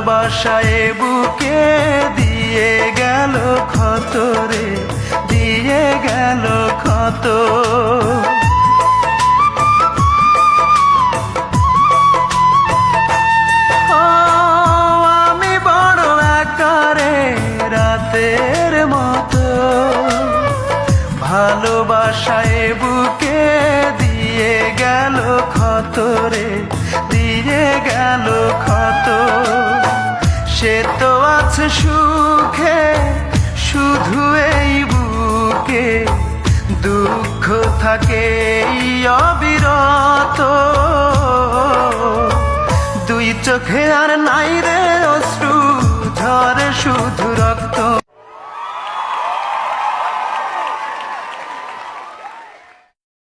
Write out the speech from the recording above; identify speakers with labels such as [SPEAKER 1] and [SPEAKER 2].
[SPEAKER 1] ভালোবাসায় বুকে দিয়ে গেল ক্ষত রে, দিয়ে গেল ক্ষত। আমি বড় আকারে রাতের মতো। ভালোবাসায় বুকে দিয়ে গেল ক্ষত আছে সুখে, শুধু এই বুকে দুঃখ থাকে অবিরত। দুই চোখে আর নাই রে অশ্রু ঝরে শুধু রক্ত।